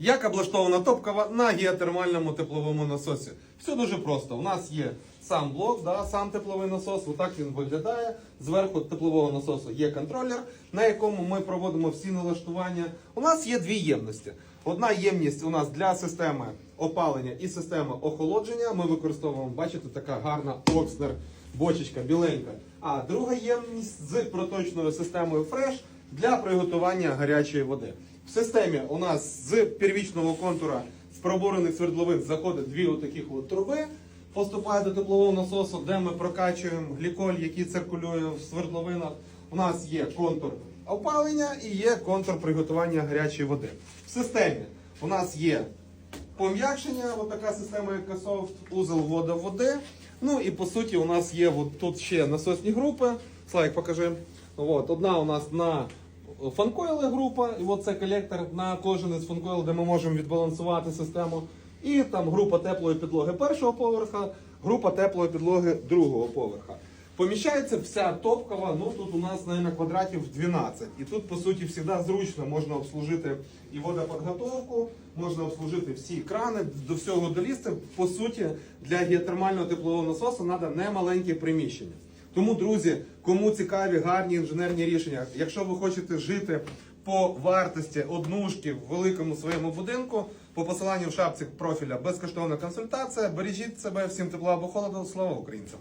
Як облаштована топкова на геотермальному тепловому насосі? Все дуже просто. У нас є сам блок, да, сам тепловий насос. Отак він виглядає. Зверху теплового насосу є контролер, на якому ми проводимо всі налаштування. У нас є дві ємності. Одна ємність у нас для системи опалення і системи охолодження. Ми використовуємо, бачите, така гарна Окснер бочечка біленька. А друга ємність з проточною системою Fresh для приготування гарячої води. В системі у нас з первічного контура з пробурених свердловин заходить дві отаких от труби, поступає до теплового насосу, де ми прокачуємо гліколь, який циркулює в свердловинах. У нас є контур опалення і є контур приготування гарячої води. В системі у нас є пом'якшення, така система як Касофт, узел вода води. Ну і по суті у нас є от тут ще насосні групи. Слайк, покажи. От, одна у нас на фанкойли група, і от це колектор на кожен із фанкойл, де ми можемо відбалансувати систему. І там група теплої підлоги першого поверха, група теплої підлоги другого поверха. Поміщається вся топкова, ну тут у нас, наверное, квадратів 12. І тут, по суті, завжди зручно можна обслужити і водоподготовку, можна обслужити всі крани, до всього долізти. По суті, для геотермального теплового насосу треба немаленьке приміщення. Тому, друзі, кому цікаві гарні інженерні рішення, якщо ви хочете жити по вартості однушки в великому своєму будинку, по посиланню в шапці профіля безкоштовна консультація. Бережіть себе, всім тепла або холоду. Слава українцям!